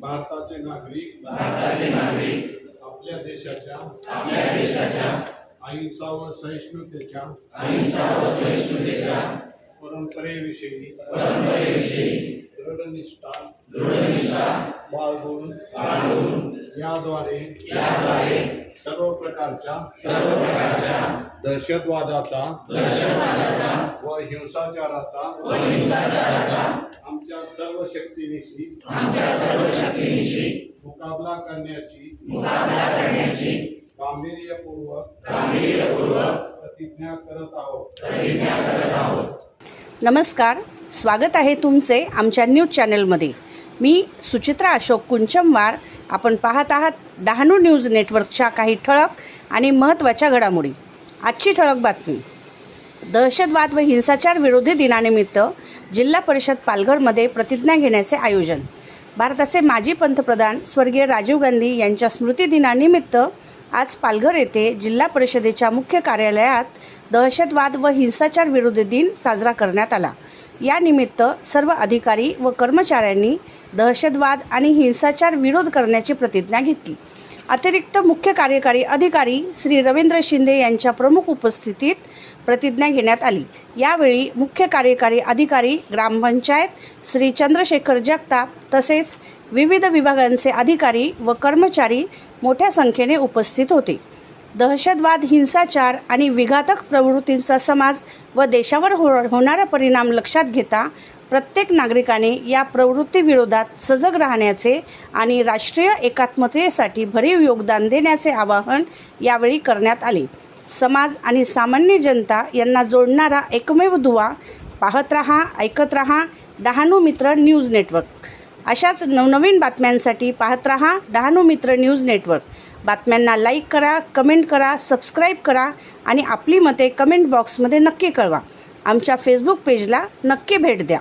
भारताचे नागरिक भारताचे नागरिक आपल्या देशाच्या आपल्या देशाच्या अहिंसा व सहिष्णुतेच्या अहिंसा व सहिष्णुतेच्या परंपरेविषयी परंपरेविषयी दृढनिष्ठा दृढनिष्ठा बाळगून बाळगून याद्वारे याद्वारे प्रकारच्या सर्व प्रकारच्या दहशतवादाचा दहशतवादाचा व हिंसाचाराचा व हिंसाचाराचा आमच्या सर्व शक्तीनिशी आमच्या सर्व शक्तीनिशी मुकाबला करण्याची मुकाबला करण्याची गांभीर्यपूर्वक गांभीर्यपूर्वक प्रतिज्ञा करत आहोत. प्रतिज्ञा करत आहोत. नमस्कार स्वागत आहे तुमचे आमच्या न्यूज चॅनलमध्ये. मी सुचित्रा अशोक कुंचमवार. आपण पाहत आहात डहाणू न्यूज नेटवर्कच्या काही ठळक आणि महत्त्वाच्या घडामोडी. आजची ठळक बातमी. दहशतवाद व हिंसाचार विरोधी दिनानिमित्त जिल्हा परिषद पालघरमध्ये प्रतिज्ञा घेण्याचे आयोजन. भारताचे माजी पंतप्रधान स्वर्गीय राजीव गांधी यांच्या स्मृतिदिनानिमित्त आज पालघर येथे जिल्हा परिषदेच्या मुख्य कार्यालयात दहशतवाद व हिंसाचार विरोधी दिन साजरा करण्यात आला. यानिमित्त सर्व अधिकारी व कर्मचाऱ्यांनी दहशतवाद आणि हिंसाचार विरोध करण्याची प्रतिज्ञा घेतली. अतिरिक्त मुख्य कार्यकारी अधिकारी श्री रवींद्र शिंदे यांच्या प्रमुख उपस्थितीत प्रतिज्ञा घेण्यात आली. यावेळी मुख्य कार्यकारी अधिकारी ग्रामपंचायत श्री चंद्रशेखर जगताप तसेच विविध विभागांचे अधिकारी व कर्मचारी मोठ्या संख्येने उपस्थित होते. दहशतवाद हिंसाचार आणि विघातक प्रवृत्तींचा समाज व देशावर हो होणारा परिणाम लक्षात घेता प्रत्येक नागरिकाने या प्रवृत्तीविरोधात सजग राहण्याचे आणि राष्ट्रीय एकात्मतेसाठी भरीव योगदान देण्याचे आवाहन यावेळी करण्यात आले. समाज आणि सामान्य जनता यांना जोडणारा एकमेव दुवा पाहत रहा ऐकत रहा डहाणू मित्र न्यूज नेटवर्क. अशाच नवनवीन बातम्यांसाठी पाहत रहा डहाणू मित्र न्यूज नेटवर्क. बातम्यांना लाईक करा कमेंट करा सबस्क्राईब करा आणि आपली मते कमेंट बॉक्समध्ये नक्की कळवा. आमच्या फेसबुक पेजला नक्की भेट द्या.